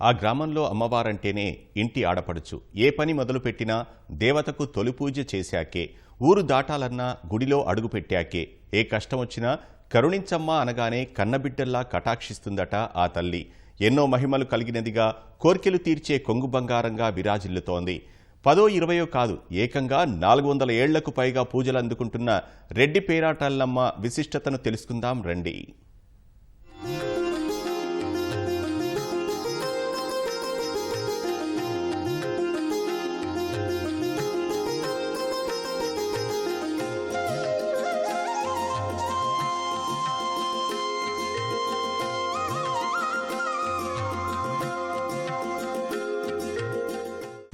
ఆ గ్రామంలో అమ్మవారంటేనే ఇంటి ఆడపడుచు. ఏ పని మొదలుపెట్టినా దేవతకు తొలి పూజ చేశాకే ఊరు దాటాలన్నా గుడిలో అడుగుపెట్టాకే ఏ కష్టం వచ్చినా కరుణించమ్మా అనగానే కన్నబిడ్డల్లా కటాక్షిస్తుందట ఆ తల్లి. ఎన్నో మహిమలు కలిగినదిగా కోర్కెలు తీర్చే కొంగు బంగారంగా విరాజిల్లుతోంది. పదో ఇరవయో కాదు ఏకంగా నాలుగు వందల ఏళ్ళకు పైగా పూజలు అందుకుంటున్న రెడ్డి పేరాటల్లమ్మ విశిష్టతను తెలుసుకుందాం రండి.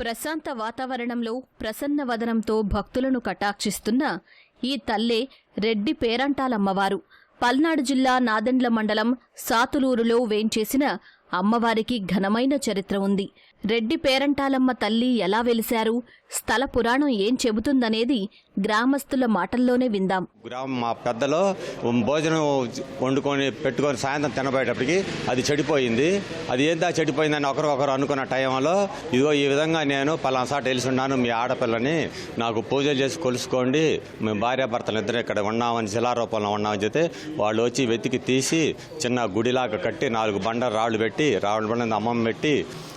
ప్రశాంత వాతావరణంలో ప్రసన్న వదనంతో భక్తులను కటాక్షిస్తున్న ఈ తల్లే రెడ్డి పేరంటాలమ్మవారు. పల్నాడు జిల్లా నాదెండ్ల మండలం సాతులూరులో వేంచేసిన అమ్మవారికి ఘనమైన చరిత్ర ఉంది. రెడ్డి పేరంటాలమ్మ తల్లి ఎలా వెలిశారు? స్థల పురాణం ఏం చెబుతుందనేది గ్రామస్తుల మాటల్లోనే విందాం. గ్రామం మా పెద్దలో భోజనం వండుకొని పెట్టుకొని సాయంత్రం తినబోయేటప్పటికి అది చెడిపోయింది. అది ఏందా చెడిపోయిందని ఒకరికొకరు అనుకున్న టైంలో ఇదిగో ఈ విధంగా నేను పలానా తెలిసి ఉన్నాను మీ ఆడపిల్లని నాకు పూజలు చేసి కొలుసుకోండి మేము భార్యాభర్తలు ఇద్దరు ఇక్కడ ఉన్నామని శిలారూపంలో ఉన్నామని చెప్తే వాళ్ళు వచ్చి వెతికి తీసి చిన్న గుడిలాగా కట్టి నాలుగు బండ రాళ్ళు పెట్టి రాళ్ళు బండ అమ్మమ్మ పెట్టి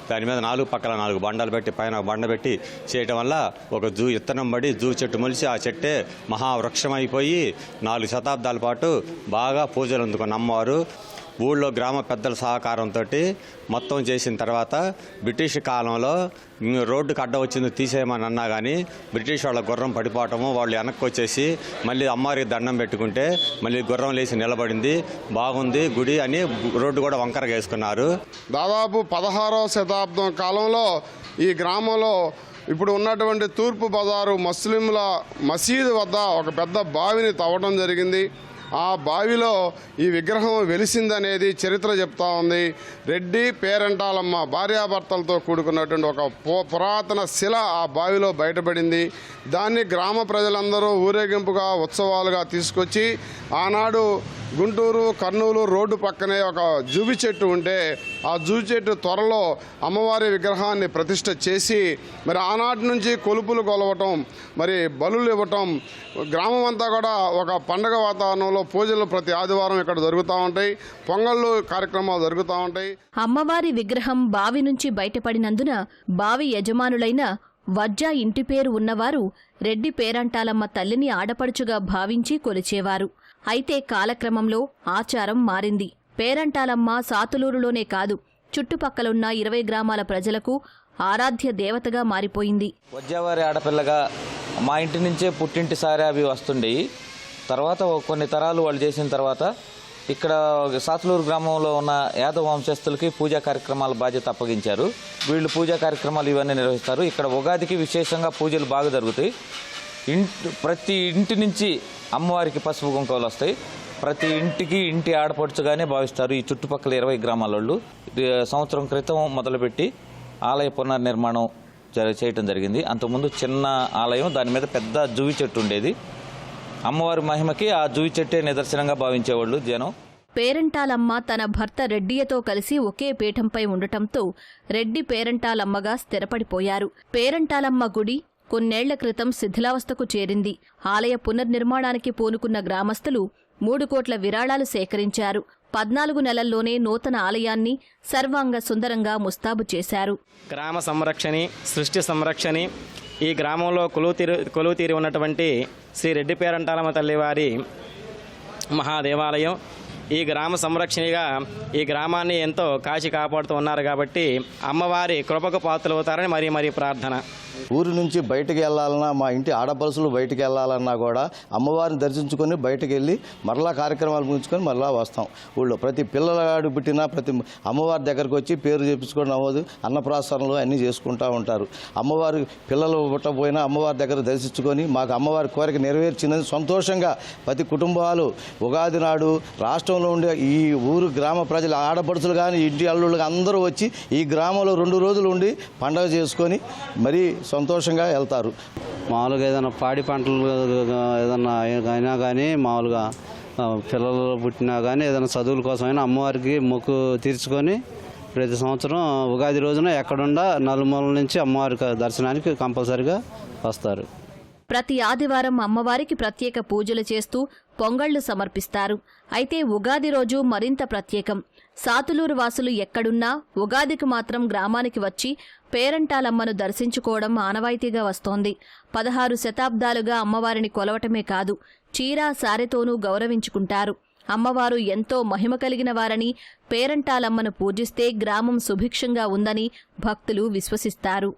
దాని మీద నాలుగు పక్కల నాలుగు బండలు పెట్టి పైన బండ పెట్టి చేయటం వల్ల ఒక జూ ఇత్తనం పడి జూ చెట్టు మొలిచి ఆ చెట్టే మహావృక్షం అయిపోయి నాలుగు శతాబ్దాల పాటు బాగా పూజలు అందుకున్న అమ్మవారు. ఊళ్ళో గ్రామ పెద్దల సహకారంతో మొత్తం చేసిన తర్వాత బ్రిటిష్ కాలంలో రోడ్డుకి రోడ్డుకు అడ్డ వచ్చింది తీసేయమని అన్నా కానీ బ్రిటిష్ వాళ్ళ గుర్రం పడిపోవటము వాళ్ళు వెనక్కి వచ్చేసి మళ్ళీ అమ్మవారికి దండం పెట్టుకుంటే మళ్ళీ గుర్రం లేచి నిలబడింది బాగుంది గుడి అని రోడ్డు కూడా వంకరగా వేసుకున్నారు. దాదాపు పదహారవ శతాబ్దం కాలంలో ఈ గ్రామంలో ఇప్పుడు ఉన్నటువంటి తూర్పు బజారు ముస్లింల మసీదు వద్ద ఒక పెద్ద బావిని తవ్వడం జరిగింది. ఆ బావిలో ఈ విగ్రహం వెలిసిందనేది చరిత్ర చెప్తా ఉంది. రెడ్డి పేరంటాలమ్మ భార్యాభర్తలతో కూడుకున్నటువంటి ఒక పు- పురాతన శిల ఆ బావిలో బయటపడింది. దాన్ని గ్రామ ప్రజలందరూ ఊరేగింపుగా ఉత్సవాలుగా తీసుకొచ్చి ఆనాడు గుంటూరు కర్నూలు రోడ్డు పక్కనే ఒక జూబి చెట్టు ఉంటే ఆ జూబి చెట్టు త్వరలో అమ్మవారి విగ్రహాన్ని ప్రతిష్ట చేసి మరి ఆనాటి నుంచి కొలుపులు కొలవటం మరి బలులు ఇవ్వటం గ్రామం అంతా కూడా ఒక పండగ వాతావరణంలో పూజలు ప్రతి ఆదివారం ఇక్కడ జరుగుతూ ఉంటాయి. పొంగళ్ళు కార్యక్రమాలు జరుగుతూ ఉంటాయి. అమ్మవారి విగ్రహం బావి నుంచి బయటపడినందున బావి యజమానులైన వజ్జా ఇంటి పేరు ఉన్నవారు రెడ్డి పేరంటాలమ్మ తల్లిని ఆడపడుచుగా భావించి కొలిచేవారు. అయితే కాలక్రమంలో ఆచారం మారింది. పేరంటాలమ్మ సాతులూరులోనే కాదు చుట్టుపక్కలున్న ఇరవై గ్రామాల ప్రజలకు ఆరాధ్య దేవతగా మారిపోయింది. వజ్జావారి ఆడపిల్లగా మా ఇంటి నుంచే పుట్టింటి సారే అవి వస్తుండేవి తర్వాత కొన్ని తరాలు వాళ్ళు చేసిన తర్వాత ఇక్కడ సాతులూరు గ్రామంలో ఉన్న యాదవ వంశస్థులకి పూజా కార్యక్రమాల బాధ్యత అప్పగించారు. వీళ్ళు పూజా కార్యక్రమాలు ఇవన్నీ నిర్వహిస్తారు. ఇక్కడ ఉగాదికి విశేషంగా పూజలు బాగా జరుగుతాయి. ఇంటి ప్రతి ఇంటి నుంచి అమ్మవారికి పసుపు కుంకుమలు వస్తాయి. ప్రతి ఇంటికి ఇంటి ఆడపడుచుగానే భావిస్తారు ఈ చుట్టుపక్కల ఇరవై గ్రామాల వాళ్ళు సంవత్సరం క్రితం మొదలుపెట్టి ఆలయ పునర్నిర్మాణం జర- చేయటం జరిగింది. అంతకుముందు చిన్న ఆలయం దాని మీద పెద్ద జువి చెట్టు ఉండేది. అమ్మవారి మహిమకి ఆ జువి చెట్టే నిదర్శనంగా భావించేవాళ్ళు జనం. పేరంటాలమ్మ తన భర్త రెడ్డియతో కలిసి ఒకే పీఠంపై ఉండటంతో రెడ్డి పేరంటాలమ్మగా స్థిరపడిపోయారు. పేరంటాలమ్మ గుడి కొన్నేళ్ళ క్రితం శిథిలావస్థకు చేరింది. ఆలయ పునర్నిర్మాణానికి పూనుకున్న గ్రామస్తులు మూడు కోట్ల విరాళాలు సేకరించారు. పద్నాలుగు నెలల్లోనే నూతన ఆలయాన్ని సర్వాంగ సుందరంగా ముస్తాబు చేశారు. గ్రామ సంరక్షణి సృష్టి సంరక్షణి ఈ గ్రామంలో కొలువు కొలువుతీరి ఉన్నటువంటి శ్రీ రెడ్డి పేరంటాలమ్మ తల్లివారి మహాదేవాలయం. ఈ గ్రామ సంరక్షణగా ఈ గ్రామాన్ని ఎంతో కాచి కాపాడుతూ ఉన్నారు కాబట్టి అమ్మవారి కృపకు పాత్రలు అవుతారని మరీ మరీ ప్రార్థన. ఊరి నుంచి బయటకు వెళ్ళాలన్నా మా ఇంటి ఆడపడుసులు బయటకు వెళ్ళాలన్నా కూడా అమ్మవారిని దర్శించుకొని బయటకు వెళ్ళి మరలా కార్యక్రమాలు ముగించుకొని మరలా వస్తాం. ఊళ్ళో ప్రతి పిల్లగాడు పుట్టినా ప్రతి అమ్మవారి దగ్గరకు వచ్చి పేరు చేపించుకొని అవ్వదు అన్నప్రాసనలు అన్నీ చేసుకుంటూ ఉంటారు. అమ్మవారి పిల్లలు పుట్టబోయినా అమ్మవారి దగ్గర దర్శించుకొని మాకు అమ్మవారి కోరిక నెరవేర్చిందని సంతోషంగా ప్రతి కుటుంబాలు ఉగాది నాడు రాష్ట్రంలో ఉండే ఈ ఊరు గ్రామ ప్రజలు ఆడపడుచులు కానీ ఇంటి అల్లుళ్ళు అందరూ వచ్చి ఈ గ్రామంలో రెండు రోజులు ఉండి పండగ చేసుకొని మరీ సంతోషంగా వెళ్తారు. మామూలుగా ఏదైనా పాడి పంటలు ఏదన్నా అయినా కానీ మామూలుగా పిల్లలు పుట్టినా కానీ ఏదైనా చదువుల కోసమైనా అమ్మవారికి మొక్కు తీర్చుకొని ప్రతి సంవత్సరం ఉగాది రోజున ఎక్కడుండా నలుమూలల నుంచి అమ్మవారి దర్శనానికి కంపల్సరిగా వస్తారు. ప్రతి ఆదివారం అమ్మవారికి ప్రత్యేక పూజలు చేస్తూ పొంగళ్ళు సమర్పిస్తారు. అయితే ఉగాది రోజు మరింత ప్రత్యేకం. సాతులూరు వాసులు ఎక్కడున్నా ఉగాదికి మాత్రం గ్రామానికి వచ్చి పేరంటాలమ్మను దర్శించుకోవడం ఆనవాయితీగా వస్తోంది. పదహారు శతాబ్దాలుగా అమ్మవారిని కొలవటమే కాదు చీరా సారెతోనూ గౌరవించుకుంటారు. అమ్మవారు ఎంతో మహిమ కలిగిన వారని పేరంటాలమ్మను పూజిస్తే గ్రామం సుభిక్షంగా ఉందని భక్తులు విశ్వసిస్తారు.